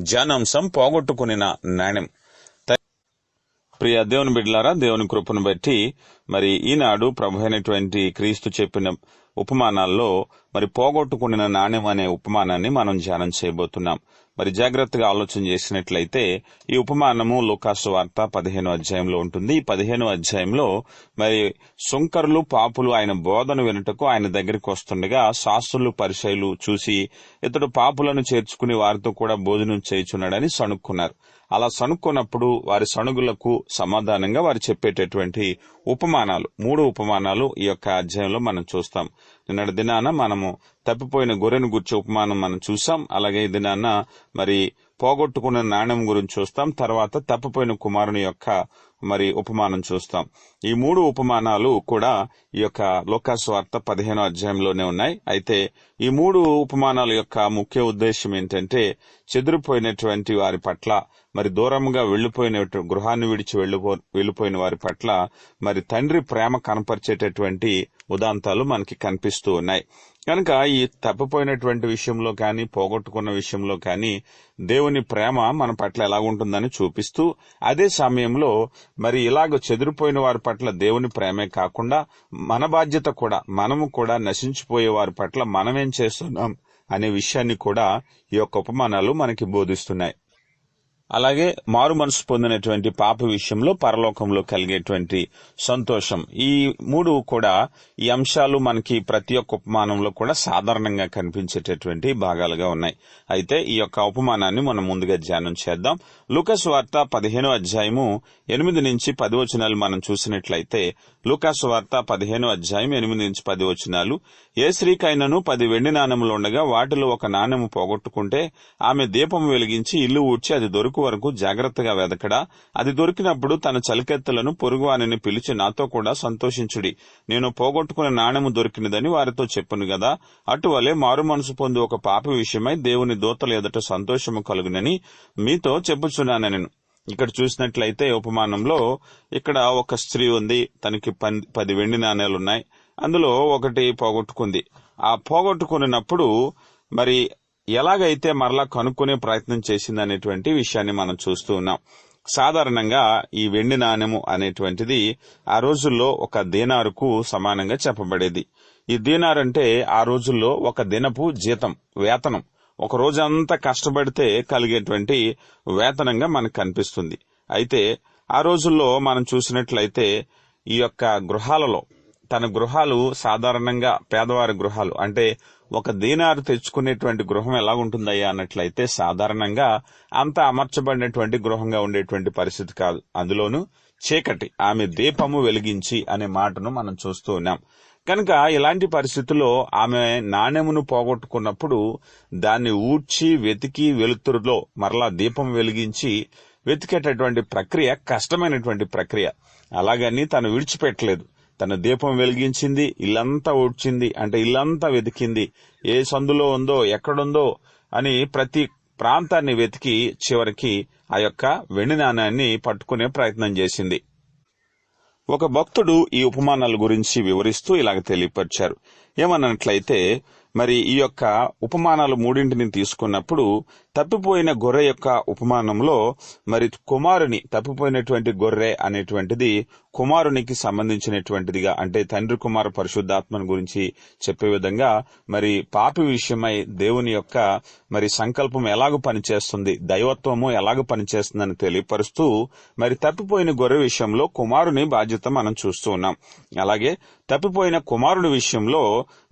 జనంశం పోగొట్టుకునిన నాణ్యం. ప్రియ దేవుని బిడ్డలారా దేవుని కృపను బట్టి మరి ఈనాడు ప్రభు అయినటువంటి క్రీస్తు చెప్పిన ఉపమానాల్లో మరి పోగొట్టుకున్న నాణ్యం అనే ఉపమానాన్ని మనం ధ్యానం చేయబోతున్నాం. మరి జాగ్రత్తగా ఆలోచన చేసినట్లయితే ఈ ఉపమానము లోకాసు వార్త పదిహేను అధ్యాయంలో ఉంటుంది. ఈ పదిహేను అధ్యాయంలో మరి సుంకరులు పాపులు ఆయన బోధన వినుటకు ఆయన దగ్గరికి వస్తుండగా శాస్త్రులు పరిచయలు చూసి ఇతడు పాపులను చేర్చుకుని వారితో కూడా భోజనం చేయుచున్నాడని సణుక్కున్నారు. అలా సణుక్కున్నప్పుడు వారి సణుగులకు సమాధానంగా వారు చెప్పేటటువంటి ఉపమానాలు మూడు ఉపమానాలు ఈ యొక్క అధ్యాయంలో మనం చూస్తాం. నిన్నటి దినాన మనము తప్పిపోయిన గొర్రెను గుర్చే ఉపమానం మనం చూసాం. అలాగే దినాన మరి పోగొట్టుకున్న నాణ్యం గురించి చూస్తాం. తర్వాత తప్పిపోయిన కుమారుని యొక్క మరి ఉపమానం చూస్తాం. ఈ మూడు ఉపమానాలు కూడా ఈ యొక్క లోకాస్వార్త పదిహేనో అధ్యాయంలోనే ఉన్నాయి. అయితే ఈ మూడు ఉపమానాల యొక్క ముఖ్య ఉద్దేశం ఏంటంటే చెదిరిపోయినటువంటి వారి పట్ల మరి దూరంగా వెళ్ళిపోయిన గృహాన్ని విడిచి వెళ్ళిపో వెళ్ళిపోయిన వారి పట్ల మరి తండ్రి ప్రేమ కనపరిచేటటువంటి ఉదాంతాలు మనకి కనిపిస్తూ ఉన్నాయి. కనుక ఈ తప్పిపోయినటువంటి విషయంలో కానీ పోగొట్టుకున్న విషయంలో కానీ దేవుని ప్రేమ మన పట్ల ఎలాగుంటుందని చూపిస్తూ అదే సమయంలో మరి ఇలాగ చెదిరిపోయిన వారి పట్ల దేవుని ప్రేమే కాకుండా మన బాధ్యత కూడా మనము కూడా నశించిపోయే వారి పట్ల మనమేం చేస్తున్నాం అనే విషయాన్ని కూడా ఈ యొక్క ఉపమానాలు మనకి బోధిస్తున్నాయి. అలాగే మారు మనసు పొందినటువంటి పాప విషయంలో పరలోకంలో కలిగేటువంటి సంతోషం. ఈ మూడు కూడా ఈ అంశాలు మనకి ప్రతి ఒక్క ఉపమానంలో కూడా సాధారణంగా కనిపించేటటువంటి భాగాలుగా ఉన్నాయి. అయితే ఈ యొక్క ఉపమానాన్ని మనం ముందుగా ధ్యానం చేద్దాం. లూకస్ వార్త పదిహేనో అధ్యాయము ఎనిమిది నుంచి పది వచనాలు మనం చూసినట్లయితే లూకాసు వార్త పదిహేనో అధ్యాయం ఎనిమిది నుంచి పది వచనాలు ఏ స్త్రీకైనను పది వెండి నాణెములు ఉండగా వాటిలో ఒక నాణెము పోగొట్టుకుంటే ఆమె దీపం వెలిగించి ఇల్లు ఊడ్చి అది దొరుకు వరకు జాగ్రత్తగా వెదకడా? అది దొరికినప్పుడు తన చలికెత్తలను పొరుగువానిని పిలిచి నాతో కూడా సంతోషించుడి. నేను పోగొట్టుకున్న నాణెము దొరికినదని వారితో చెప్పును గదా? అటువలే మారు మనసు పొంది ఒక పాప విషయమై దేవుని దోతల ఎదుట సంతోషము కలుగునని మీతో చెప్పుచున్నానని. ఇక్కడ చూసినట్లయితే ఉపమానంలో ఇక్కడ ఒక స్త్రీ ఉంది తనకి పది వెండి నాణేలు ఉన్నాయి అందులో ఒకటి పోగొట్టుకుంది. ఆ పోగొట్టుకున్నప్పుడు మరి ఎలాగైతే మరలా కనుక్కునే ప్రయత్నం చేసింది అనేటువంటి విషయాన్ని మనం చూస్తూ ఉన్నాం. సాధారణంగా ఈ వెండి నాణెము అనేటువంటిది ఆ రోజుల్లో ఒక దీనారుకు సమానంగా చెప్పబడేది. ఈ దీనార్ అంటే ఆ రోజుల్లో ఒక దినపు జీతం వేతనం. ఒక రోజంతా కష్టపడితే కలిగేటువంటి వేతనంగా మనకు కనిపిస్తుంది. అయితే ఆ రోజుల్లో మనం చూసినట్లయితే ఈ యొక్క గృహాలలో తన గృహాలు సాధారణంగా పేదవారి గృహాలు అంటే ఒక దీనారు తెచ్చుకునేటువంటి గృహం ఎలా ఉంటుందయ్యా అన్నట్లయితే సాధారణంగా అంత అమర్చబడినటువంటి గృహంగా ఉండేటువంటి పరిస్థితి కాదు. అందులోనూ చీకటి ఆమె దీపము వెలిగించి అనే మాటను మనం చూస్తూ ఉన్నాం. కనుక ఇలాంటి పరిస్థితుల్లో ఆమె నాణ్యమును పోగొట్టుకున్నప్పుడు దాన్ని ఊడ్చి వెతికి వెలుతురులో మరలా దీపం వెలిగించి వెతికేటటువంటి ప్రక్రియ కష్టమైనటువంటి ప్రక్రియ. అలాగని తను విడిచిపెట్టలేదు. తన దీపం వెలిగించింది ఇల్లంతా ఊడ్చింది అంటే ఇల్లంతా వెతికింది. ఏ సందులో ఉందో ఎక్కడుందో అని ప్రతి ప్రాంతాన్ని వెతికి చివరికి ఆ యొక్క వెండి నాణ్యాన్ని పట్టుకునే ప్రయత్నం చేసింది. ఒక భక్తుడు ఈ ఉపమానాల గురించి వివరిస్తూ ఇలాగ తెలియపరిచారు. ఏమన్నట్లయితే మరి ఈ యొక్క ఉపమానాలు మూడింటిని తీసుకున్నప్పుడు తప్పిపోయిన గొర్రె యొక్క ఉపమానంలో మరి కుమారుని తప్పిపోయినటువంటి గొర్రె అనేటువంటిది కుమారునికి సంబంధించినటువంటిదిగా అంటే తండ్రి కుమార పరిశుద్ధాత్మను గురించి చెప్పే విధంగా మరి పాపి విషయమై దేవుని యొక్క మరి సంకల్పం ఎలాగ పనిచేస్తుంది దైవత్వము ఎలాగ పనిచేస్తుందని తెలియపరుస్తూ మరి తప్పిపోయిన గొర్రె విషయంలో కుమారుని బాధ్యత మనం చూస్తూ ఉన్నాం. అలాగే తప్పిపోయిన కుమారుడి విషయంలో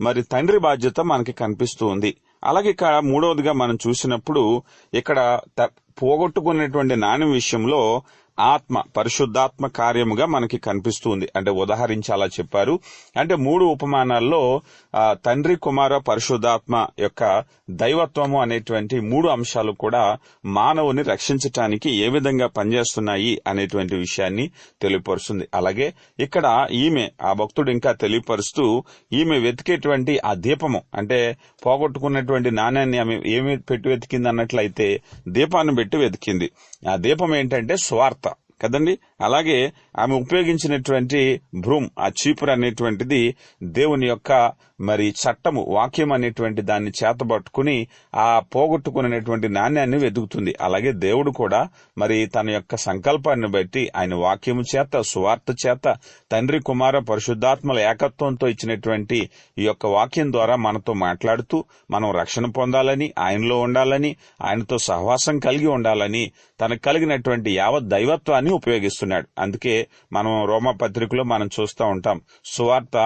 మరి తండ్రి బాధ్యత మనకి కనిపిస్తుంది. అలాగే ఇక్కడ మూడవదిగా మనం చూసినప్పుడు ఇక్కడ త- పోగొట్టుకున్నటువంటి నాణ్యం విషయంలో ఆత్మ పరిశుద్ధాత్మ కార్యముగా మనకి కనిపిస్తుంది. అంటే ఉదాహరించాలా చెప్పారు. అంటే మూడు ఉపమానాల్లో తండ్రి కుమార పరిశుద్ధాత్మ యొక్క దైవత్వము అనేటువంటి మూడు అంశాలు కూడా మానవుని రక్షించటానికి ఏ విధంగా పనిచేస్తున్నాయి అనేటువంటి విషయాన్ని తెలియపరుస్తుంది. అలాగే ఇక్కడ ఈమె ఆ భక్తుడు ఇంకా తెలియపరుస్తూ ఈమె వెతికేటువంటి ఆ దీపము అంటే పోగొట్టుకున్నటువంటి నాణ్యాన్ని ఆమె ఏమి పెట్టి వెతికింది అన్నట్లయితే దీపాన్ని పెట్టి వెతికింది. ఆ దీపం ఏంటంటే స్వార్థ కదండి? అలాగే ఆమె ఉపయోగించినటువంటి భ్రూమ్ ఆ చీపురు అనేటువంటిది దేవుని యొక్క మరి చట్టము వాక్యం అనేటువంటి దాన్ని చేతబట్టుకుని ఆ పోగొట్టుకునేటువంటి నాణ్యాన్ని వెతుకుతుంది అలాగే దేవుడు కూడా మరి తన యొక్క సంకల్పాన్ని బట్టి ఆయన వాక్యము చేత సువార్త చేత తండ్రి కుమార పరిశుద్ధాత్మల ఏకత్వంతో ఇచ్చినటువంటి ఈ యొక్క వాక్యం ద్వారా మనతో మాట్లాడుతూ మనం రక్షణ పొందాలని ఆయనలో ఉండాలని ఆయనతో సహవాసం కలిగి ఉండాలని తనకు కలిగినటువంటి యావత్ దైవత్వాన్ని ఉపయోగిస్తున్నాడు. అందుకే మనం రోమా పత్రికలో మనం చూస్తూ ఉంటాం సువార్త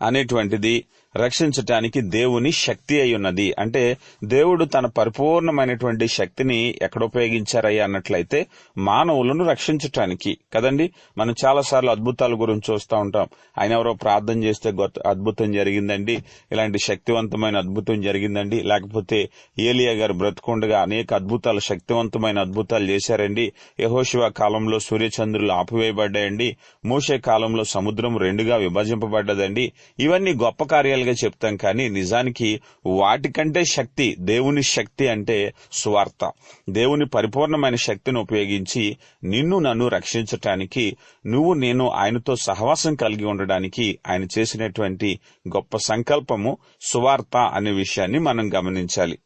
అనేటువంటిది రక్షించటానికి దేవుని శక్తి అయి ఉన్నది అంటే దేవుడు తన పరిపూర్ణమైనటువంటి శక్తిని ఎక్కడ ఉపయోగించారయ్యా అన్నట్లయితే మానవులను రక్షించటానికి. కదండి? మనం చాలా సార్లు అద్భుతాల గురించి చూస్తూ ఉంటాం. ఆయన ఎవరో ప్రార్థన చేస్తే అద్భుతం జరిగిందండి. ఇలాంటి శక్తివంతమైన అద్భుతం జరిగిందండి. లేకపోతే ఏలియా గారు బ్రతుకుండగా అనేక అద్భుతాలు శక్తివంతమైన అద్భుతాలు చేశారండి. యహోశివ కాలంలో సూర్యచంద్రులు ఆపివేయబడ్డాయండి. మూసే కాలంలో సముద్రం రెండుగా విభజింపబడ్డదండి. ఇవన్నీ గొప్ప కార్యాలు కార్యాలుగా చెప్తాం కానీ నిజానికి వాటికంటే శక్తి దేవుని శక్తి అంటే స్వార్థ దేవుని పరిపూర్ణమైన శక్తిని ఉపయోగించి నిన్ను నన్ను రక్షించటానికి నువ్వు నేను ఆయనతో సహవాసం కలిగి ఉండడానికి ఆయన చేసినటువంటి గొప్ప సంకల్పము సువార్త అనే విషయాన్ని మనం గమనించాలి.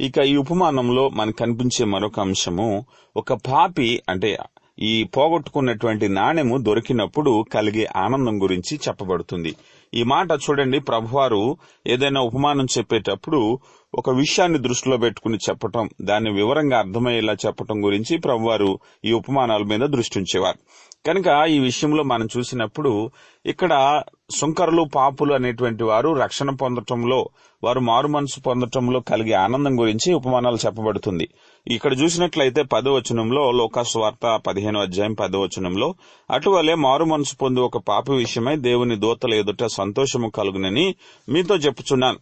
ఇక ఈ ఉపమానంలో మనకు కనిపించే మరొక అంశము ఒక పాపి అంటే ఈ పోగొట్టుకున్నటువంటి నాణ్యము దొరికినప్పుడు కలిగే ఆనందం గురించి చెప్పబడుతుంది. ఈ మాట చూడండి. ప్రభువారు ఏదైనా ఉపమానం చెప్పేటప్పుడు ఒక విషయాన్ని దృష్టిలో పెట్టుకుని చెప్పటం దాన్ని వివరంగా అర్థమయ్యేలా చెప్పటం గురించి ప్రభువారు ఈ ఉపమానాల మీద దృష్టి ఉంచేవారు. కనుక ఈ విషయంలో మనం చూసినప్పుడు ఇక్కడ సుంకరులు పాపులు అనేటువంటి వారు రక్షణ పొందటంలో వారు మారు మనసు పొందటంలో కలిగే ఆనందం గురించి ఉపమానాలు చెప్పబడుతుంది. ఇక్కడ చూసినట్లయితే పదవచనంలో లోకాస్వార్త పదిహేను అధ్యాయం పదవచనంలో అటువలే మారు మనసు పొంది ఒక పాప విషయమై దేవుని దూతల ఎదుట సంతోషము కలుగునని మీతో చెప్పుచున్నాను.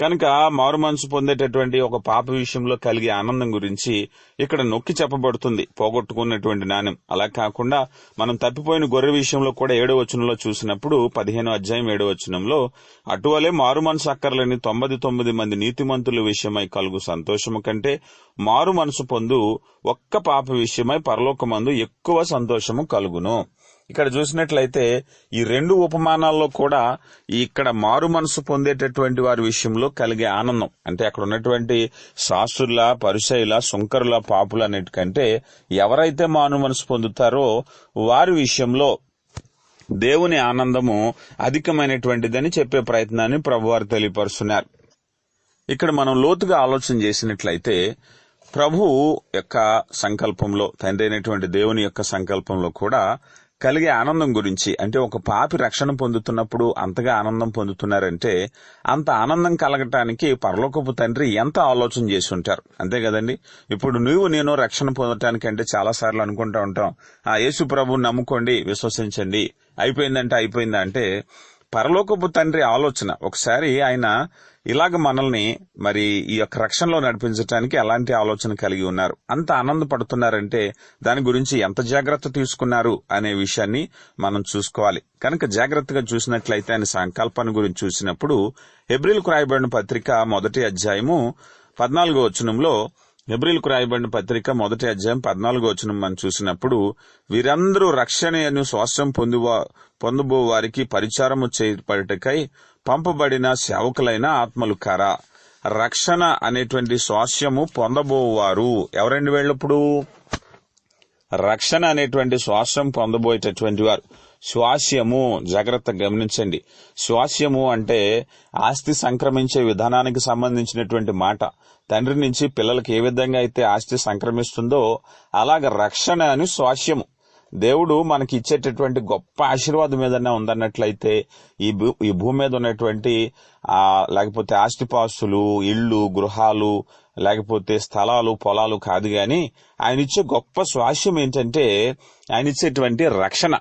కనుక మారు మనసు పొందేటటువంటి ఒక పాప విషయంలో కలిగే ఆనందం గురించి ఇక్కడ నొక్కి చెప్పబడుతుంది పోగొట్టుకున్నటువంటి నాణ్యం. అలా కాకుండా మనం తప్పిపోయిన గొర్రె విషయంలో కూడా ఏడో వచనంలో చూసినప్పుడు పదిహేను అధ్యాయం ఏడో వచనంలో అటువలే మారు మనసు అక్కర్లేని తొమ్మిది తొమ్మిది మంది నీతిమంతుల విషయమై కలుగు సంతోషము కంటే మారు మనసు పొందు ఒక్క పాప విషయమై పరలోకమందు ఎక్కువ సంతోషము కలుగును. ఇక్కడ చూసినట్లయితే ఈ రెండు ఉపమానాల్లో కూడా ఇక్కడ మారు మనసు పొందేటటువంటి వారి విషయంలో కలిగే ఆనందం. అంటే అక్కడ ఉన్నటువంటి శాస్త్రుల పరిశైల సుంకరుల పాపుల అన్నిటికంటే ఎవరైతే మారు మనసు పొందుతారో వారి విషయంలో దేవుని ఆనందము అధికమైనటువంటిదని చెప్పే ప్రయత్నాన్ని ప్రభువారు తెలియపరుస్తున్నారు. ఇక్కడ మనం లోతుగా ఆలోచన చేసినట్లయితే ప్రభు యొక్క సంకల్పంలో తండ్రి అయినటువంటి దేవుని యొక్క సంకల్పంలో కూడా కలిగే ఆనందం గురించి అంటే ఒక పాపి రక్షణ పొందుతున్నప్పుడు అంతగా ఆనందం పొందుతున్నారంటే అంత ఆనందం కలగటానికి పరలోకపు తండ్రి ఎంత ఆలోచన చేసి ఉంటారు. అంతే కదండి? ఇప్పుడు నువ్వు నేను రక్షణ పొందటానికి అంటే చాలా సార్లు అనుకుంటా ఉంటాం. ఆ యేసు ప్రభు నమ్ముకోండి విశ్వసించండి. అయిపోయిందంటే అయిపోయిందా అంటే పరలోకపు తండ్రి ఆలోచన. ఒకసారి ఆయన ఇలాగ మనల్ని మరి ఈ యొక్క రక్షణలో నడిపించడానికి ఎలాంటి ఆలోచన కలిగి ఉన్నారు? అంత ఆనందపడుతున్నారంటే దాని గురించి ఎంత జాగ్రత్త తీసుకున్నారు అనే విషయాన్ని మనం చూసుకోవాలి. కనుక జాగ్రత్తగా చూసినట్లయితే ఆయన సంకల్పాన్ని గురించి చూసినప్పుడు ఎబ్రిల్కు రాయబడిన పత్రిక మొదటి అధ్యాయము పద్నాలుగో వచనంలో ఎబ్రిల్కు రాయబడిన పత్రిక మొదటి అధ్యాయం పద్నాలుగో వచనం మనం చూసినప్పుడు వీరందరూ రక్షణ అను స్వాస్థ్యం పొందువ పొందబో వారికి పరిచారము చేయబడటకై పంపబడిన సేవకులైన ఆత్మలు కరా? రక్షణ అనేటువంటి స్వాస్యము పొందబోవారు ఎవరండి వీళ్ళప్పుడు? రక్షణ అనేటువంటి స్వాస్యం పొందబోయేటటువంటి వారు. స్వాస్యము జాగ్రత్త గమనించండి. స్వాస్యము అంటే ఆస్తి సంక్రమించే విధానానికి సంబంధించినటువంటి మాట. తండ్రి నుంచి పిల్లలకి ఏ విధంగా అయితే ఆస్తి సంక్రమిస్తుందో అలాగ రక్షణ అని స్వాస్యము. దేవుడు మనకి ఇచ్చేటటువంటి గొప్ప ఆశీర్వాదం ఏదైనా ఉందన్నట్లయితే ఈ భూ- ఈ భూమి మీద ఉన్నటువంటి ఆ లేకపోతే ఆస్తిపాస్తులు ఇళ్ళు గృహాలు లేకపోతే స్థలాలు పొలాలు కాదు గాని ఆయన ఇచ్చే గొప్ప స్వాస్యం ఏంటంటే ఆయన ఇచ్చేటువంటి రక్షణ.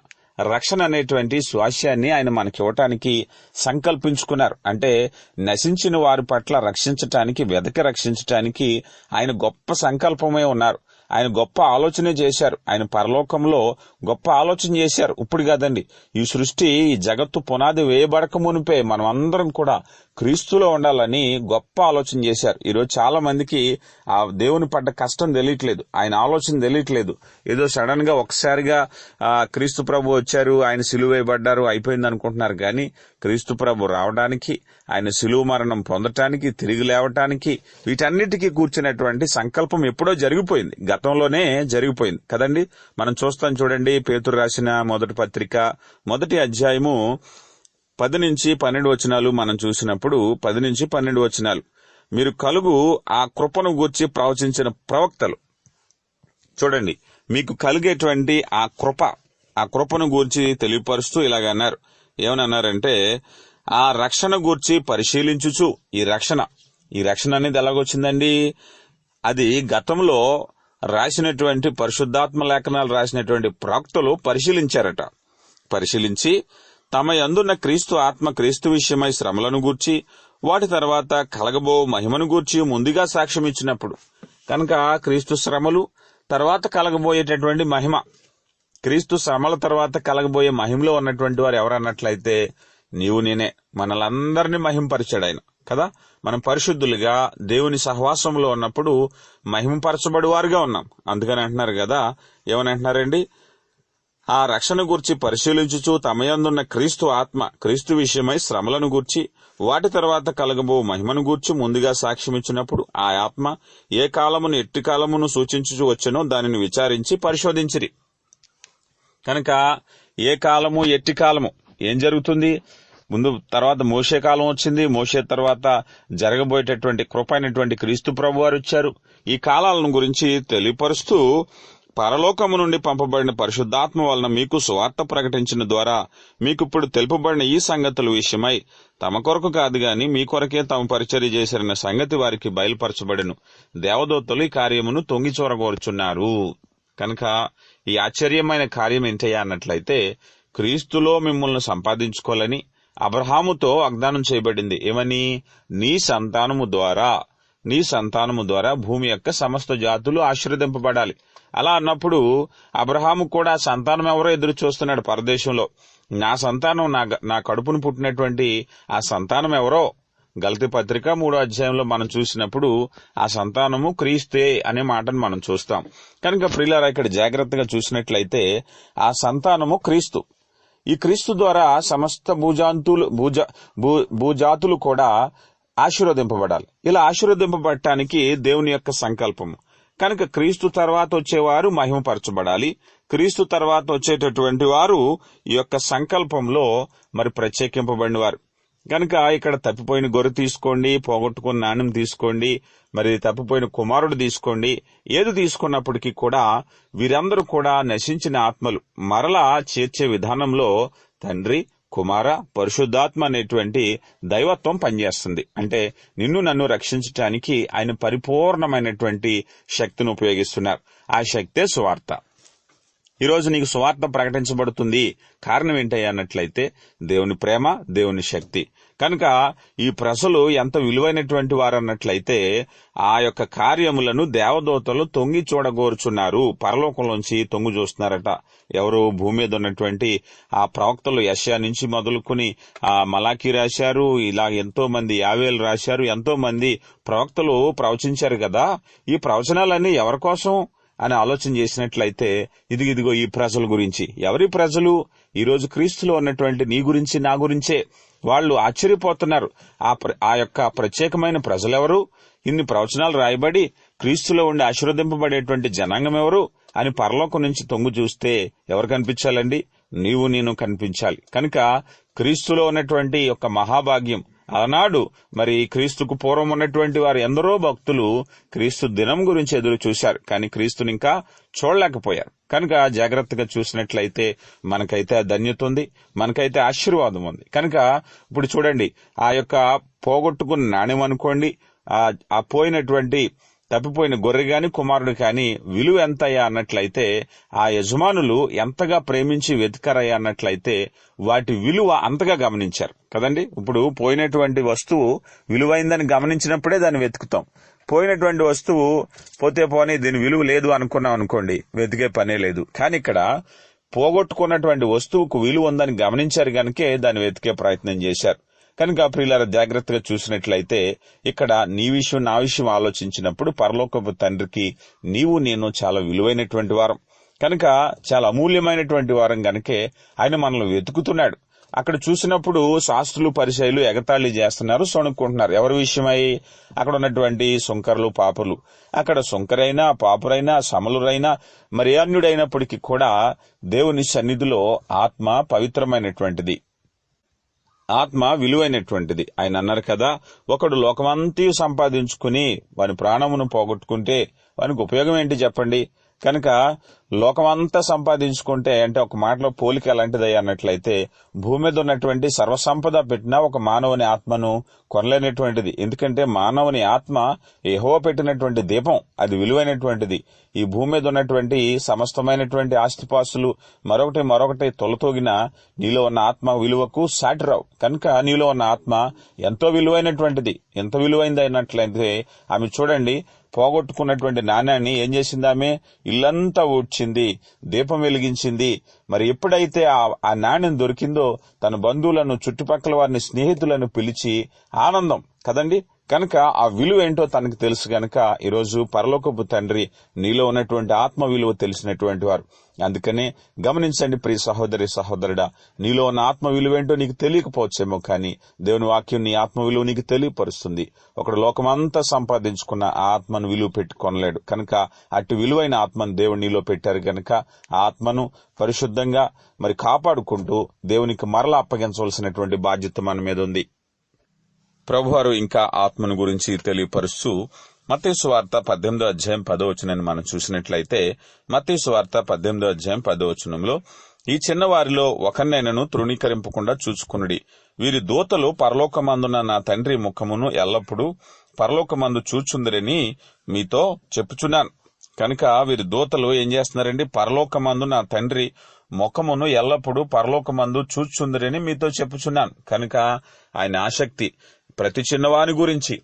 రక్షణ అనేటువంటి స్వాస్యాన్ని ఆయన మనకి ఇవ్వటానికి సంకల్పించుకున్నారు. అంటే నశించిన వారి పట్ల రక్షించటానికి వెదక రక్షించటానికి ఆయన గొప్ప సంకల్పమే ఉన్నారు. ఆయన గొప్ప ఆలోచనే చేశారు. ఆయన పరలోకంలో గొప్ప ఆలోచన చేశారు. ఇప్పుడు కాదండి ఈ సృష్టి ఈ జగత్తు పునాది వేయబడక మునిపే మనం అందరం కూడా క్రీస్తులో ఉండాలని గొప్ప ఆలోచన చేశారు. ఈరోజు చాలా మందికి ఆ దేవుని పడ్డ కష్టం తెలియట్లేదు. ఆయన ఆలోచన తెలియట్లేదు. ఏదో సడన్గా ఒకసారిగా క్రీస్తు ప్రభు వచ్చారు ఆయన సిలువేయబడ్డారు అయిపోయింది అనుకుంటున్నారు. కానీ క్రీస్తు ప్రభు రావడానికి ఆయన సిలువు మరణం పొందటానికి తిరిగి లేవటానికి వీటన్నిటికీ కూర్చున్నటువంటి సంకల్పం ఎప్పుడో జరిగిపోయింది. గతంలోనే జరిగిపోయింది. కదండి? మనం చూస్తాం చూడండి పేతురు రాసిన మొదటి పత్రిక మొదటి అధ్యాయము పది నుంచి పన్నెండు వచనాలు మనం చూసినప్పుడు పది నుంచి పన్నెండు వచనాలు. మీరు కలుగు ఆ కృపను గూర్చి ప్రవచించిన ప్రవక్తలు. చూడండి మీకు కలిగేటువంటి ఆ కృప ఆ కృపను గూర్చి తెలియపరుస్తూ ఇలాగ అన్నారు. ఏమన్నారంటే ఆ రక్షణ గూర్చి పరిశీలించుచు ఈ రక్షణ. ఈ రక్షణ అనేది ఎలాగొచ్చిందండి? అది గతంలో రాసినటువంటి పరిశుద్ధాత్మ లేఖనాలు రాసినటువంటి ప్రవక్తలు పరిశీలించారట. పరిశీలించి తమ యందున్న క్రీస్తు ఆత్మ క్రీస్తు విషయమై శ్రమలను గూర్చి వాటి తర్వాత కలగబో మహిమను గూర్చి ముందుగా సాక్ష్యం ఇచ్చినప్పుడు కనుక క్రీస్తు శ్రమలు తర్వాత కలగబోయేటటువంటి మహిమ క్రీస్తు శ్రమల తర్వాత కలగబోయే మహిమలో ఉన్నటువంటి వారు ఎవరన్నట్లయితే నీవు నేనే మనలందరినీ మహింపరిచాడు ఆయన కదా? మనం పరిశుద్ధులుగా దేవుని సహవాసంలో ఉన్నప్పుడు మహిమపరచబడి వారుగా ఉన్నాం. అందుకని అంటున్నారు కదా ఏమని అంటున్నారండి? ఆ రక్షణ గూర్చి పరిశీలించుచు తమయందున్న క్రీస్తు ఆత్మ క్రీస్తు విషయమై శ్రమలను గూర్చి వాటి తర్వాత కలగబో మహిమను గూర్చి ముందుగా సాక్ష్యమిచ్చినప్పుడు ఆ ఆత్మ ఏ కాలమును ఎట్టి కాలమును సూచించుచు వచ్చెనో దానిని విచారించి పరిశోధించిరి. కనుక ఏ కాలము ఎట్టి కాలము ఏం జరుగుతుంది? ముందు తర్వాత మోషే కాలం వచ్చింది. మోషే తర్వాత జరగబోయేటటువంటి కృప అయినటువంటి క్రీస్తు ప్రభు వారు వచ్చారు. ఈ కాలాలను గురించి తెలియపరుస్తూ పరలోకము నుండి పంపబడిన పరిశుద్ధాత్మ వలన మీకు సువార్త ప్రకటించిన ద్వారా మీకు ఇప్పుడు తెలుపబడిన ఈ సంగతుల విషయమై తమ కొరకు కాదు గాని మీ కొరకే తమ పరిచర్య చేసిన సంగతి వారికి బయలుపరచబడెను. దేవదూతలు ఈ కార్యమును తొంగి చూరగోరుచున్నారు కనుక ఈ ఆశ్చర్యమైన కార్యం ఏంటయ్యా అన్నట్లయితే క్రీస్తులో మిమ్మల్ని సంపాదించుకోవాలని అబ్రహాముతో వాగ్దానం చేయబడింది. ఏమని? నీ సంతానము ద్వారా. నీ సంతానము ద్వారా భూమి యొక్క సమస్త జాతులు ఆశీర్వదింపబడాలి. అలా అన్నప్పుడు అబ్రహాము కూడా సంతానం ఎవరో ఎదురు చూస్తున్నాడు పరదేశంలో. నా సంతానం నా నా కడుపును పుట్టినటువంటి ఆ సంతానం ఎవరో? గల్తి పత్రిక మూడో అధ్యాయంలో మనం చూసినప్పుడు ఆ సంతానము క్రీస్తే అనే మాటను మనం చూస్తాం. కనుక ప్రియులారా ఇక్కడ జాగ్రత్తగా చూసినట్లయితే ఆ సంతానము క్రీస్తు. ఈ క్రీస్తు ద్వారా సమస్త భూజాంతులు భూజ భూ- భూజాతులు కూడా ఆశీర్వదింపబడాలి. ఇలా ఆశీర్వదింపబడటానికి దేవుని యొక్క సంకల్పము. కనుక క్రీస్తు తర్వాత వచ్చేవారు మహిమపరచబడాలి. క్రీస్తు తర్వాత వచ్చేటటువంటి వారు ఈ యొక్క సంకల్పంలో మరి ప్రత్యేకింపబడిన వారు కనుక ఇక్కడ తప్పిపోయిన గొర్రె తీసుకోండి పోగొట్టుకున్న నాణ్యం తీసుకోండి మరి తప్పిపోయిన కుమారుడు తీసుకోండి ఏది తీసుకున్నప్పటికీ కూడా వీరందరూ కూడా నశించిన ఆత్మలు. మరలా చేర్చే విధానంలో తండ్రి కుమార పరిశుద్ధాత్మ అనేటువంటి దైవత్వం పనిచేస్తుంది. అంటే నిన్ను నన్ను రక్షించటానికి ఆయన పరిపూర్ణమైనటువంటి శక్తిని ఉపయోగిస్తున్నారు. ఆ శక్తే సువార్త. ఈరోజు నీకు సువార్త ప్రకటించబడుతుంది. కారణం ఏంటయ్యా అన్నట్లయితే దేవుని ప్రేమ దేవుని శక్తి. కనుక ఈ ప్రజలు ఎంత విలువైనటువంటి వారు అన్నట్లయితే ఆ యొక్క కార్యములను దేవదూతలు తొంగి చూడగోరుచున్నారు. పరలోకంలోంచి తొంగి చూస్తున్నారట. ఎవరు భూమి మీద ఉన్నటువంటి ఆ ప్రవక్తలు యష్యా నుంచి మొదలుకొని ఆ మలాకి రాశారు ఇలా ఎంతో మంది యావేలు రాశారు ఎంతో మంది ప్రవక్తలు ప్రవచించారు కదా. ఈ ప్రవచనాలన్నీ ఎవరి కోసం అని ఆలోచన చేసినట్లయితే ఇది ఇదిగో ఈ ప్రజల గురించి. ఎవరి ప్రజలు? ఈరోజు క్రీస్తులో ఉన్నటువంటి నీ గురించి నా గురించే. వాళ్ళు ఆశ్చర్యపోతున్నారు. ఆ ప్ర- ఆ యొక్క ప్రత్యేకమైన ప్రజలెవరు? ఇన్ని ప్రవచనాలు రాయబడి క్రీస్తులో ఉండి ఆశీర్వదింపబడేటువంటి జనాంగం ఎవరు? అని పరలోకం నుంచి తొంగు చూస్తే ఎవరు కనిపించాలండి? నీవు నేను కనిపించాలి. కనుక క్రీస్తులో ఉన్నటువంటి యొక్క మహాభాగ్యం ఆనాడు మరి క్రీస్తుకు పూర్వం ఉన్నటువంటి వారు ఎందరో భక్తులు క్రీస్తు దినం గురించి ఎదురు చూశారు. కానీ క్రీస్తుని ఇంకా చూడలేకపోయారు. కనుక జాగ్రత్తగా చూసినట్లయితే మనకైతే ధన్యత ఉంది మనకైతే ఆశీర్వాదం ఉంది. కనుక ఇప్పుడు చూడండి ఆ యొక్క పోగొట్టుకున్న నాణ్యం అనుకోండి ఆ పోయినటువంటి తప్పిపోయిన గొర్రె గాని కుమారుడు కాని విలువ ఎంతయ్యా అన్నట్లయితే ఆ యజమానులు ఎంతగా ప్రేమించి వెతికారయ్యా అన్నట్లయితే వాటి విలువ అంతగా గమనించారు. కదండి? ఇప్పుడు పోయినటువంటి వస్తువు విలువైందని గమనించినప్పుడే దాన్ని వెతుకుతాం. పోయినటువంటి వస్తువు పోతే పోనీ దీని విలువ లేదు అనుకున్నాం అనుకోండి వెతికే పనే లేదు. కానీ ఇక్కడ పోగొట్టుకున్నటువంటి వస్తువుకు విలువ ఉందని గమనించారు గనుకే దాన్ని వెతికే ప్రయత్నం చేశారు. కనుక ప్రియులారా జాగ్రత్తగా చూసినట్లయితే ఇక్కడ నీ విషయం నా విషయం ఆలోచించినప్పుడు పరలోకపు తండ్రికి నీవు నేను చాలా విలువైనటువంటి వారం. కనుక చాలా అమూల్యమైనటువంటి వారం గనకే ఆయన మనల్ని వెతుకుతున్నాడు. అక్కడ చూసినప్పుడు శాస్త్రులు పరిచయలు ఎగతాళి చేస్తున్నారు సొనుక్కుంటున్నారు ఎవరి విషయమై? అక్కడ ఉన్నటువంటి సుంకరులు పాపులు. అక్కడ సుంకరైనా పాపురైనా సమలురైనా మరి అన్యుడైనప్పటికీ కూడా దేవుని సన్నిధిలో ఆత్మ పవిత్రమైనటువంటిది. ఆత్మ విలువైనటువంటిది. ఆయన అన్నారు కదా ఒకడు లోకమంతా సంపాదించుకుని వాని ప్రాణమును పోగొట్టుకుంటే వానికి ఉపయోగం ఏంటి చెప్పండి? కనుక లోకమంతా సంపాదించుకుంటే అంటే ఒక మాటలో పోలిక ఎలాంటిదయ్యా అన్నట్లయితే భూమి మీద ఉన్నటువంటి సర్వసంపద పెట్టినా ఒక మానవుని ఆత్మను కొనలేనటువంటిది. ఎందుకంటే మానవుని ఆత్మ ఏహో పెట్టినటువంటి దీపం అది విలువైనటువంటిది. ఈ భూమి మీద ఉన్నటువంటి సమస్తమైనటువంటి ఆస్తిపాస్తులు మరొకటి మరొకటి తొలతోగిన నీలో ఉన్న ఆత్మ విలువకు సాటిరావు. కనుక నీలో ఉన్న ఆత్మ ఎంతో విలువైనటువంటిది. ఎంత విలువైంది అయినట్లయితే ఆమె చూడండి పోగొట్టుకున్నటువంటి నాణ్యాన్ని ఏం చేసింది ఆమె? ఇల్లంతా ఊడ్చింది దీపం వెలిగించింది. మరి ఎప్పుడైతే ఆ- ఆ నాణ్యం దొరికిందో తన బంధువులను చుట్టుపక్కల వారిని స్నేహితులను పిలిచి ఆనందం. కదండి? కనుక ఆ విలువ ఏంటో తనకు తెలుసు గనక ఈరోజు పరలోకపు తండ్రి నీలో ఉన్నటువంటి ఆత్మ విలువ తెలిసినటువంటి వారు. అందుకనే గమనించండి ప్రియ సహోదరి సహోదరుడా నీలో ఉన్న ఆత్మ విలువ ఏంటో నీకు తెలియకపోవచ్చేమో కానీ దేవుని వాక్యం నీ ఆత్మ విలువ నీకు తెలియపరుస్తుంది. ఒకడు లోకమంతా సంపాదించుకున్న ఆ ఆత్మను విలువ పెట్టుకొనలేడు. కనుక అటు విలువైన ఆత్మను దేవుడు నీలో పెట్టారు గనక ఆ ఆత్మను పరిశుద్ధంగా మరి కాపాడుకుంటూ దేవునికి మరలా అప్పగించవలసినటువంటి బాధ్యత మన మీద ఉంది. ప్రభువారు ఇంకా ఆత్మను గురించి తెలియపరుస్తూ మత్స్సు వార్త పద్దెనిమిదో అధ్యాయం పదో మనం చూసినట్లయితే మత్స్సు వార్త పద్దెనిమిదో అధ్యాయం పదో వచనంలో ఈ చిన్నవారిలో ఒకరినైనను తృణీకరింపకుండా చూసుకునుడి వీరి దూతలు పరలోకమందున నా తండ్రి ముఖమును ఎల్లప్పుడూ పరలోకమందు చూచుందిరని మీతో చెప్పుచున్నాను. కనుక వీరి దూతలు ఏం చేస్తున్నారండి? పరలోకమందు నా తండ్రి ముఖమును ఎల్లప్పుడూ పరలోకమందు చూచుందిరని మీతో చెప్పుచున్నాను. కనుక ఆయన ఆసక్తి. ప్రతి చిన్నవాని గురించి.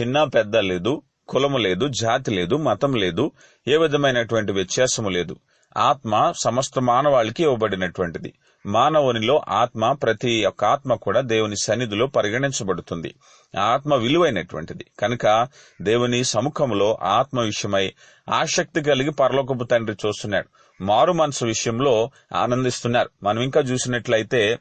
చిన్న పెద్ద లేదు కులము లేదు జాతి లేదు మతం లేదు ఏ విధమైనటువంటి వ్యత్యాసము లేదు. ఆత్మ సమస్త మానవాళికి ఇవ్వబడినటువంటిది. మానవునిలో ఆత్మ ప్రతి ఒక్క ఆత్మ కూడా దేవుని సన్నిధిలో పరిగణించబడుతుంది. ఆత్మ విలువైనటువంటిది. కనుక దేవుని సముఖంలో ఆత్మ విషయమై ఆసక్తి కలిగి పరలోకపు తండ్రి చూస్తున్నాడు. మారు మనసు విషయంలో ఆనందిస్తున్నారు. మనం ఇంకా చూసినట్లయితే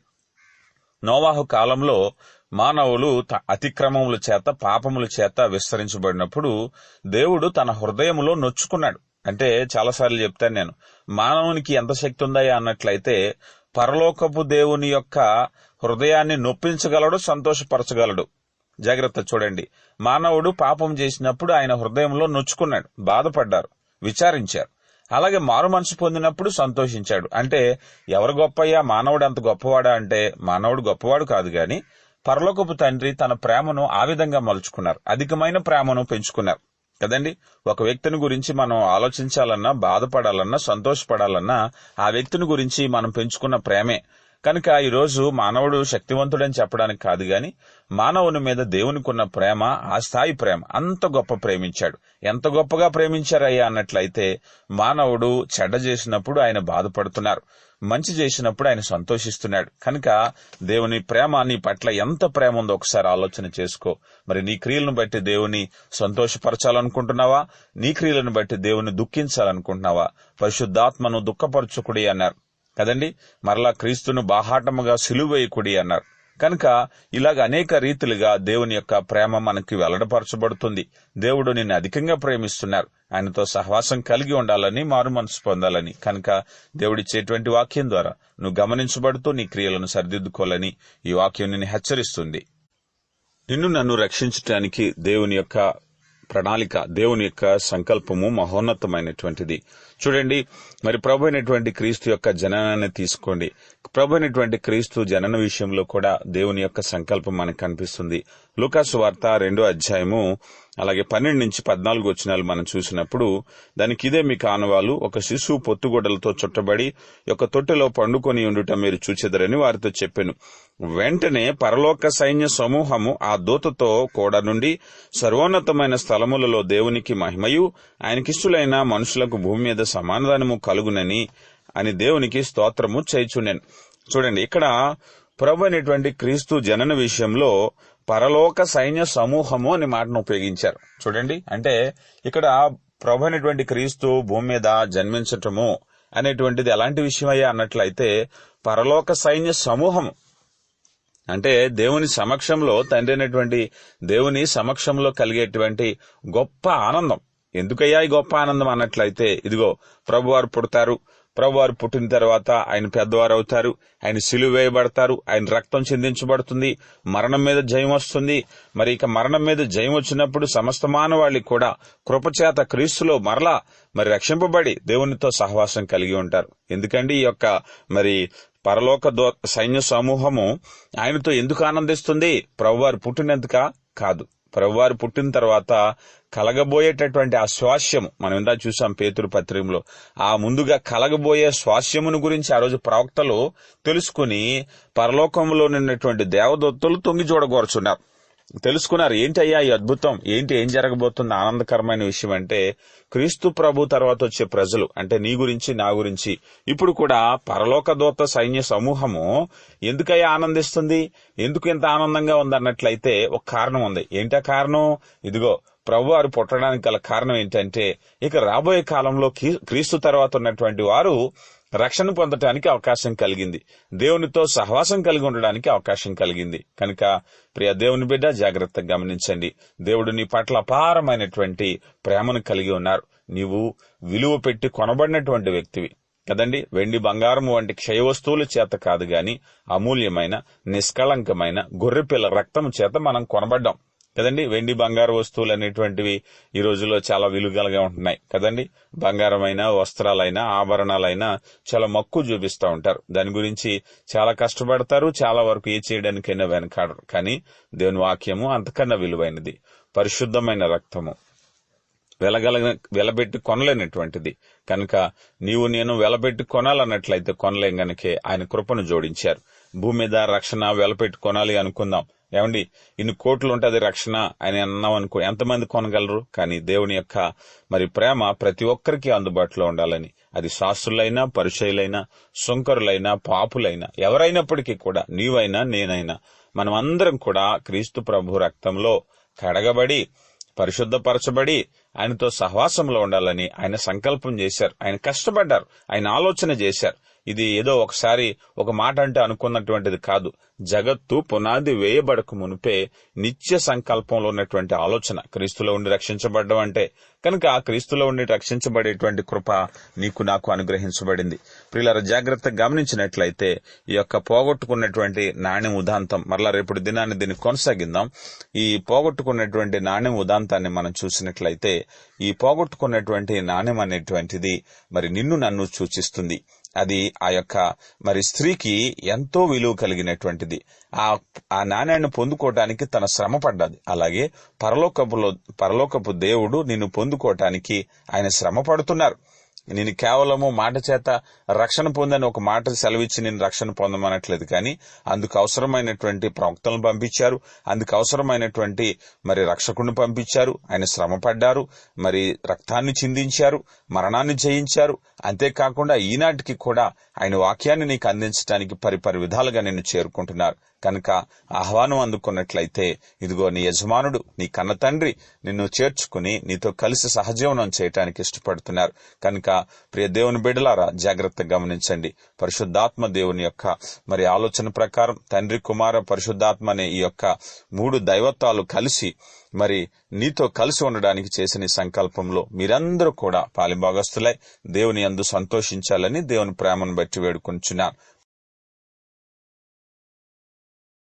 నోవాహు కాలంలో మానవులు త- అతిక్రమముల చేత పాపముల చేత విస్తరించబడినప్పుడు దేవుడు తన హృదయములో నొచ్చుకున్నాడు. అంటే చాలాసార్లు చెప్తాను నేను మానవునికి ఎంత శక్తి ఉందయ్యా అన్నట్లయితే పరలోకపు దేవుని యొక్క హృదయాన్ని నొప్పించగలడు సంతోషపరచగలడు. జాగ్రత్త చూడండి. మానవుడు పాపం చేసినప్పుడు ఆయన హృదయంలో నొచ్చుకున్నాడు బాధపడ్డారు విచారించారు. అలాగే మారు మనసు పొందినప్పుడు సంతోషించాడు. అంటే ఎవరు గొప్పయ్యా? మానవుడు అంత గొప్పవాడా అంటే మానవుడు గొప్పవాడు కాదు గాని పరలోకపు తండ్రి తన ప్రేమను ఆ విధంగా మలుచుకున్నారు. అధికమైన ప్రేమను పెంచుకున్నారు. కదండి? ఒక వ్యక్తిని గురించి మనం ఆలోచించాలన్నా బాధపడాలన్నా సంతోషపడాలన్నా ఆ వ్యక్తిని గురించి మనం పెంచుకున్న ప్రేమే. కనుక ఈ రోజు మానవుడు శక్తివంతుడని చెప్పడానికి కాదు గాని మానవుని మీద దేవునికున్న ప్రేమ ఆ స్థాయి ప్రేమ అంత గొప్ప ప్రేమించాడు. ఎంత గొప్పగా ప్రేమించారయ్యా అన్నట్లయితే మానవుడు చెడ్డ చేసినప్పుడు ఆయన బాధపడుతున్నారు. మంచి చేసినప్పుడు ఆయన సంతోషిస్తున్నాడు. కనుక దేవుని ప్రేమ నీ పట్ల ఎంత ప్రేమ ఉందో ఒకసారి ఆలోచన చేసుకో. మరి నీ క్రియలను బట్టి దేవుని సంతోషపరచాలనుకుంటున్నావా? నీ క్రియలను బట్టి దేవుని దుఃఖించాలనుకుంటున్నావా? పరిశుద్ధాత్మను దుఃఖపరచుకుడి అన్నారు. కదండి? మరలా క్రీస్తును బాహాటముగా సిలువేయకుడి అన్నారు. కనుక ఇలాగ అనేక రీతిలుగా దేవుని యొక్క ప్రేమ మనకి వెల్లడపరచబడుతుంది. దేవుడు నిన్ను అధికంగా ప్రేమిస్తున్నారు. ఆయనతో సహవాసం కలిగి ఉండాలని మారు మనసు పొందాలని. కనుక దేవుడిచ్చేటువంటి వాక్యం ద్వారా నువ్వు గమనించబడుతూ నీ క్రియలను సరిదిద్దుకోవాలని ఈ వాక్యం నిన్ను హెచ్చరిస్తుంది. నిన్ను నన్ను రక్షించటానికి దేవుని యొక్క ప్రణాళిక దేవుని యొక్క సంకల్పము మహోన్నతమైనటువంటిది. చూడండి మరి ప్రభు అయినటువంటి క్రీస్తు యొక్క జననాన్ని తీసుకోండి. ప్రభు అయినటువంటి క్రీస్తు జనన విషయంలో కూడా దేవుని యొక్క సంకల్పం మనకు కనిపిస్తుంది. లుకాసు వార్త రెండో అధ్యాయము అలాగే పన్నెండు నుంచి పద్నాలుగు వచ్చినాలు మనం చూసినప్పుడు దానికి ఇదే మీకు ఆనవాలు ఒక శిశువు పొత్తుగొడ్డలతో చుట్టబడి ఒక తొట్టెలో పండుకొని ఉండుట మీరు చూచెదరని వారితో చెప్పాను. వెంటనే పరలోక సైన్య సమూహము ఆ దూతతో కూడా నుండి సర్వోన్నతమైన స్థలములలో దేవునికి మహిమయు ఆయనకిష్టులైన మనుషులకు భూమి మీద సమాధానము కలుగునని అని దేవునికి స్తోత్రము చేయుచుండెను. చూడండి ఇక్కడ ప్రభు అనేటువంటి క్రీస్తు జనన విషయంలో పరలోక సైన్య సమూహము అనే మాటను ఉపయోగించారు. చూడండి అంటే ఇక్కడ ప్రభు అనేటువంటి క్రీస్తు భూమి మీద జన్మించటము అనేటువంటిది ఎలాంటి విషయమయ్యా అన్నట్లయితే పరలోక సైన్య సమూహము. అంటే దేవుని సమక్షంలో తండ్రి అయినటువంటి దేవుని సమక్షంలో కలిగేటువంటి గొప్ప ఆనందం. ఎందుకయ్యా ఈ గొప్ప ఆనందం అన్నట్లయితే ఇదిగో ప్రభువారు పుడతారు. ప్రభువారు పుట్టిన తర్వాత ఆయన పెద్దవారు అవుతారు ఆయన సిలువ వేయబడతారు. ఆయన రక్తం చెందించబడుతుంది. మరణం మీద జయం వస్తుంది. మరి ఇక మరణం మీద జయం వచ్చినప్పుడు సమస్త మానవాళి కూడా కృపచేత క్రీస్తులో మరలా మరి రక్షింపబడి దేవునితో సహవాసం కలిగి ఉంటారు. ఎందుకండి ఈ యొక్క మరి పరలోక దో సైన్య సమూహము ఆయనతో ఎందుకు ఆనందిస్తుంది? ప్రభువారు పుట్టినందుక కాదు. ప్రభువారు పుట్టిన తర్వాత కలగబోయేటటువంటి ఆ స్వాస్యము. మనం ఇందా చూసాం పేతురు పత్రికలో. ఆ ముందుగా కలగబోయే స్వాస్యమును గురించి ఆ రోజు ప్రవక్తలు తెలుసుకుని పరలోకంలో నిన్నటువంటి దేవదత్తులు తొంగి చూడగోరుచున్నారు. తెలుసుకున్నారు ఏంటి అయ్యా ఈ అద్భుతం? ఏంటి? ఏం జరగబోతుంది? ఆనందకరమైన విషయం అంటే క్రీస్తు ప్రభు తర్వాత వచ్చే ప్రజలు అంటే నీ గురించి నా గురించి. ఇప్పుడు కూడా పరలోక దూత సైన్య సమూహము ఎందుకయ్యా ఆనందిస్తుంది? ఎందుకు ఇంత ఆనందంగా ఉంది అన్నట్లయితే ఒక కారణం ఉంది. ఏంటా కారణం? ఇదిగో ప్రభువారు పుట్టడానికి గల కారణం ఏంటంటే ఇక రాబోయే కాలంలో క్రీస్తు తర్వాత ఉన్నటువంటి వారు రక్షణ పొందటానికి అవకాశం కలిగింది. దేవునితో సహవాసం కలిగి ఉండడానికి అవకాశం కలిగింది. కనుక ప్రియ దేవుని బిడ్డ జాగ్రత్తగా గమనించండి. దేవుడు నీ పట్ల అపారమైనటువంటి ప్రేమను కలిగి ఉన్నారు. నీవు విలువ పెట్టి కొనబడినటువంటి వ్యక్తివి. కదండి? వెండి బంగారం వంటి క్షయ వస్తువుల చేత కాదు గాని అమూల్యమైన నిష్కళంకమైన గొర్రెపిల్ల రక్తం చేత మనం కొనబడ్డాం. కదండి? వెండి బంగారు వస్తువులు అనేటువంటివి ఈ రోజుల్లో చాలా విలుగలుగా ఉంటున్నాయి. కదండి? బంగారమైన వస్త్రాలైనా ఆభరణాలైనా చాలా మక్కువ చూపిస్తూ ఉంటారు. దాని గురించి చాలా కష్టపడతారు చాలా వరకు ఏ చేయడానికైనా వెనకాడరు. కానీ దేవుని వాక్యము అంతకన్నా విలువైనది. పరిశుద్ధమైన రక్తము. వెలగల వెలబెట్టి కొనలేనటువంటిది. కనుక నీవు నేను వెలబెట్టి కొనాలన్నట్లయితే కొనలేం గనుకే ఆయన కృపను జోడించారు. భూమి మీద రక్షణ వెలపెట్టి కొనాలి అనుకుందాం. ఏమండి ఇన్ని కోట్లు ఉంటది రక్షణ అని అన్నాం అనుకో ఎంతమంది కొనగలరు? కానీ దేవుని యొక్క మరి ప్రేమ ప్రతి ఒక్కరికి అందుబాటులో ఉండాలని. అది శాస్త్రులైనా పరిచయులైనా సుంకరులైనా పాపులైనా ఎవరైనప్పటికీ కూడా నీవైనా నేనైనా మనం అందరం కూడా క్రీస్తు ప్రభు రక్తంలో కడగబడి పరిశుద్ధపరచబడి ఆయనతో సహవాసంలో ఉండాలని ఆయన సంకల్పం చేశారు. ఆయన కష్టపడ్డారు. ఆయన ఆలోచన చేశారు. ఇది ఏదో ఒకసారి ఒక మాట అంటే అనుకున్నటువంటిది కాదు. జగత్తు పునాది వేయబడక మునిపే నిత్య సంకల్పంలో ఉన్నటువంటి ఆలోచన. క్రీస్తులో ఉండి రక్షించబడడం అంటే కనుక ఆ క్రీస్తులో ఉండి రక్షించబడేటువంటి కృప నీకు నాకు అనుగ్రహించబడింది. ప్రియుల జాగ్రత్తగా గమనించినట్లయితే ఈ యొక్క పోగొట్టుకున్నటువంటి నాణ్యం ఉదాంతం మరలా రేపటి దినాన్ని దీన్ని కొనసాగిందాం ఈ పోగొట్టుకున్నటువంటి నాణ్యం ఉదాంతాన్ని మనం చూసినట్లయితే ఈ పోగొట్టుకున్నటువంటి నాణ్యం అనేటువంటిది మరి నిన్ను నన్ను సూచిస్తుంది. అది ఆ యొక్క మరి స్త్రీకి ఎంతో విలువ కలిగినటువంటిది. ఆ ఆ నాణ్యాన్ని పొందుకోవటానికి తన శ్రమ పడ్డది. అలాగే పరలోకపులో పరలోకపు దేవుడు నిన్ను పొందుకోవటానికి ఆయన శ్రమ పడుతున్నారు. నేను కేవలము మాట చేత రక్షణ పొందని ఒక మాట సెలవిచ్చి నేను రక్షణ పొందమనట్లేదు కానీ అందుకు అవసరమైనటువంటి ప్రవక్తలను పంపించారు. అందుకు అవసరమైనటువంటి మరి రక్షకుడిని పంపించారు. ఆయన శ్రమ పడ్డారు. మరి రక్తాన్ని చిందించారు. మరణాన్ని జయించారు. అంతేకాకుండా ఈనాటికి కూడా ఆయన వాక్యాన్ని నీకు అందించడానికి పరిపరి విధాలుగా నిన్ను చేరుకుంటున్నారు. కనుక ఆహ్వానం అందుకున్నట్లయితే ఇదిగో నీ యజమానుడు నీ కన్న తండ్రి నిన్ను చేర్చుకుని నీతో కలిసి సహజీవనం చేయటానికి ఇష్టపడుతున్నారు. కనుక ప్రియ దేవుని బిడలారా జాగ్రత్త గమనించండి. పరిశుద్ధాత్మ దేవుని యొక్క మరి ఆలోచన ప్రకారం తండ్రి కుమార పరిశుద్ధాత్మ అనే ఈ యొక్క మూడు దైవత్వాలు కలిసి మరి నీతో కలిసి ఉండడానికి చేసిన సంకల్పంలో మీరందరూ కూడా పాలిభాగస్తులై దేవుని అందు సంతోషించాలని దేవుని ప్రేమను బట్టి వేడుకొంచున్నాను.